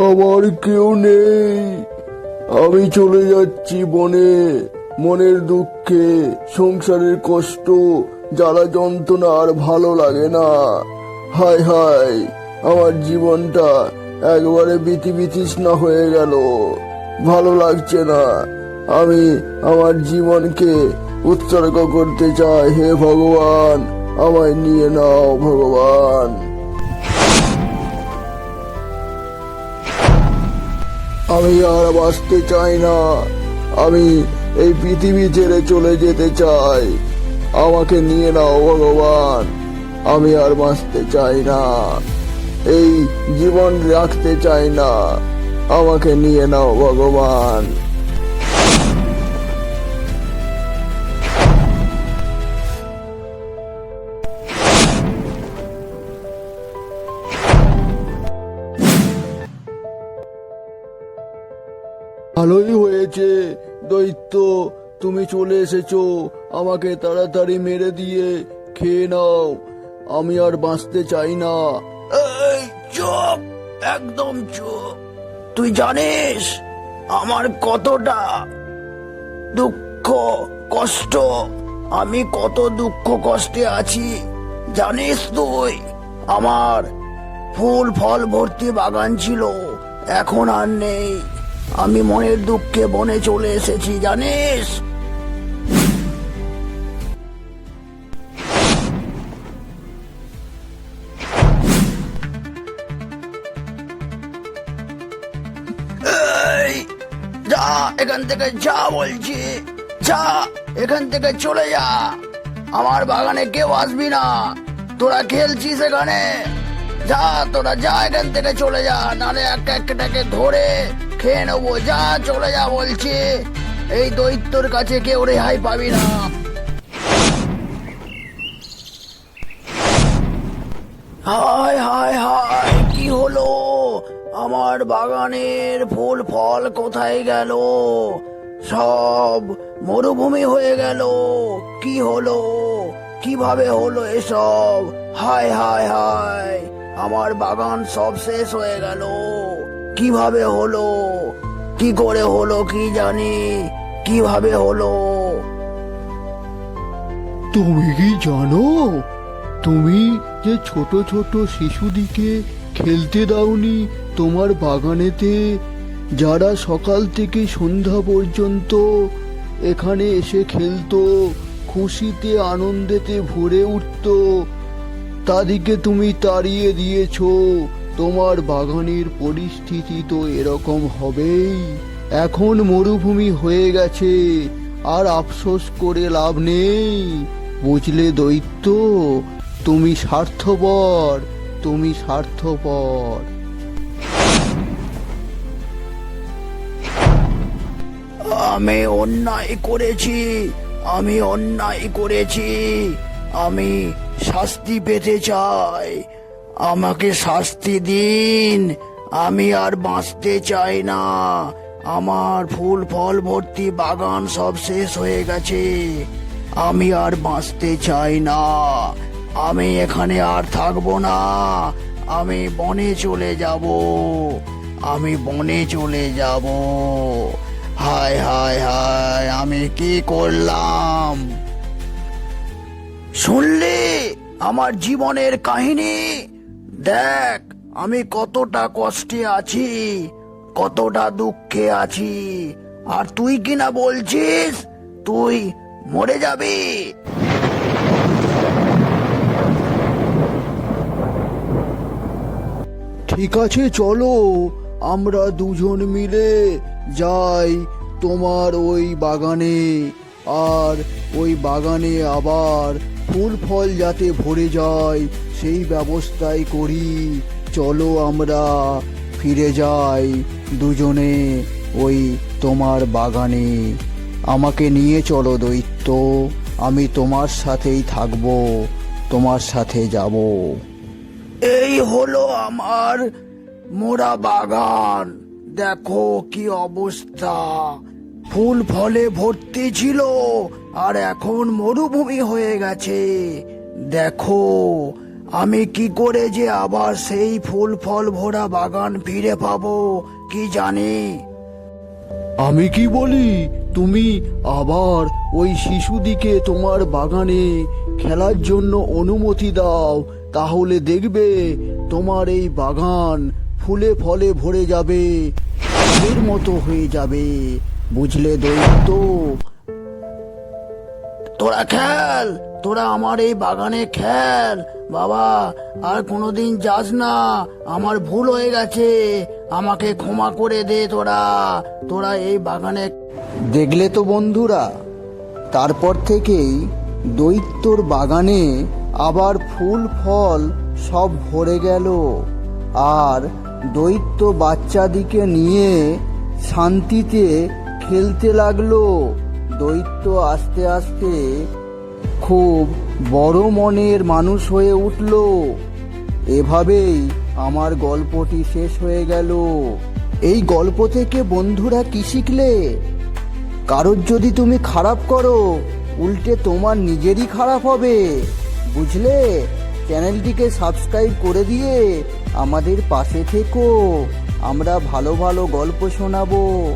আমার কেউ নেই। আমি চলে যাচ্ছি বনে। মনের দুঃখে, সংসারের কষ্ট যারা যন্ত্রণা আর ভালো লাগে না। হায় হায় আমার জীবনটা একবারে বিতি বিতৃষ্ণা হয়ে গেল। ভালো লাগছে না। আমি আমার জীবনকে উৎসর্গ করতে চাই। হে ভগবান, আমায় নিয়ে নাও ভগবান। আমি আর বাঁচতে চাই না। আমি এই পৃথিবী ছেড়ে চলে যেতে চাই। আমাকে নিয়ে নাও ভগবান। আমি আর বাঁচতে চাই না। এই জীবন রাখতে চাই না। আমাকে নিয়ে নাও ভগবান। ভালোই হয়েছে। দৈত্য, তুমি চলে এসেছ। আমাকে তাড়াতাড়ি মেরে দিয়ে খেয়ে নাও। আমি আর বাঁচতে চাই না। এই, চুপ! একদম চুপ! তুই জানিস, আমার কতটা দুঃখ, কষ্ট, আমি কত দুঃখ, কষ্টে আছি। জানিস তুই, আমার ফুল ফল ভর্তি বাগান ছিল, এখন আর নেই। আমি মনের দুঃখে বনে চলে এসেছি, জানিস? যা, এখান থেকে যা বলছি, যা, এখান থেকে চলে যা। আমার বাগানে কেউ আসবি না, তোরা খেলছিস এখানে। যা, তোরা যা, এখান থেকে চলে যা, নালে একটা একটাকে ধরে খেয়ে নেব, যা চলে যা বলছি। এই দৈত্যর কাছে কেউ রেহাই পাবি না। হায় হায় হায়, কি হলো? আমার বাগানের ফুল ফল কোথায় গেল? সব মরুভূমি হয়ে গেল। কি হলো? কীভাবে হলো এসব? হায় হায় হায়, আমার বাগান সব শেষ হয়ে গেল। কীভাবে হলো? কি করে হলো কি জানি? কীভাবে হলো? তুমি কি জানো? তুমি যে ছোট ছোট শিশুদিকে খেলতে দাওনি তোমার বাগানেতে, যারা সকাল থেকে সন্ধ্যা পর্যন্ত এখানে এসে খেলতো, খুশিতে আনন্দেতে ভরে উঠতো তাদেরকে তুমি তাড়িয়ে দিয়েছ। তোমার বাগানের পরিস্থিতি তো এরকম হবেই। এখন মরুভূমি হয়ে গেছে, আর আফসোস করে লাভ নেই। বুঝলে দৈত্য, তুমি স্বার্থপর তুমি স্বার্থপর। আমি অন্যায় করেছি, আমি অন্যায় করেছি। আমি শাস্তি পেতে চাই। আমাকে শাস্তি দিন। আমি আর বাঁচতে চাই না। আমার ফুল ফল ভর্তি বাগান সব শেষ হয়ে গেছে। আমি আর বাঁচতে চাই না। আমি এখানে আর থাকব না। আমি বনে চলে যাব। আমি বনে চলে যাব। হায় হায় হায়, আমি কি করলাম? শুনলে আমার জীবনের কাহিনী? দেখ, আমি কতটা কষ্টে আছি, কতটা দুঃখে আছি। আর তুই কিনা বলছিস? তুই মরে যাবি। ঠিক আছে, চলো। আমরা দুজন মিলে যাই তোমার ওই বাগানে। আর ওই বাগানে আবার ফুল ফল যাতে ভরে যায়, সেই ব্যবস্থাই করি। চলো আমরা ফিরে যাই দুজনে ওই তোমার বাগানে। আমাকে নিয়ে চলো দৈত্য, আমি তোমার সাথেই থাকব, তোমার সাথে যাব। এই হলো আমার মোরা বাগান। দেখো কি অবস্থা। ফুল ফলে ভর্তি ছিল, আর এখন মরুভূমি হয়ে গেছে। দেখো, আমি কি করে যে আবার সেই ফুল ফল ভরা বাগান ফিরে পাবো, কি জানি? আমি কি বলি, তুমি আবার ওই শিশুদিকে তোমার বাগানে খেলার জন্য অনুমতি দাও, তাহলে দেখবে তোমার এই বাগান ফুলে ফলে ভরে যাবে, ফুলের মতো হয়ে যাবে। বুঝলে দৈত্য? তোরা খেল, তোরা আমার এই বাগানে খেল। বাবা, আর কোনোদিন যাস না, আমার ভুল হয়ে গেছে। আমাকে ক্ষমা করে দে তোরা তোরা এই বাগানে দেখলে তো বন্ধুরা, তারপর থেকেই দৈত্যর বাগানে আবার ফুল, ফল সব ভরে গেল। আর দৈত্য বাচ্চাদিকে নিয়ে শান্তিতে খেলতে লাগল। দৈত্য আস্তে আস্তে খুব বড় মনের মানুষ হয়ে উঠল। এভাবেই আমার গল্পটি শেষ হয়ে গেল। এই গল্প থেকে বন্ধুরা কি শিখলে? কারোর যদি তুমি খারাপ করো, উল্টে তোমার নিজেরই খারাপ হবে। বুঝলে? চ্যানেলটিকে সাবস্ক্রাইব করে দিয়ে আমাদের পাশে থেকো। আমরা ভালো ভালো গল্প শোনাবো।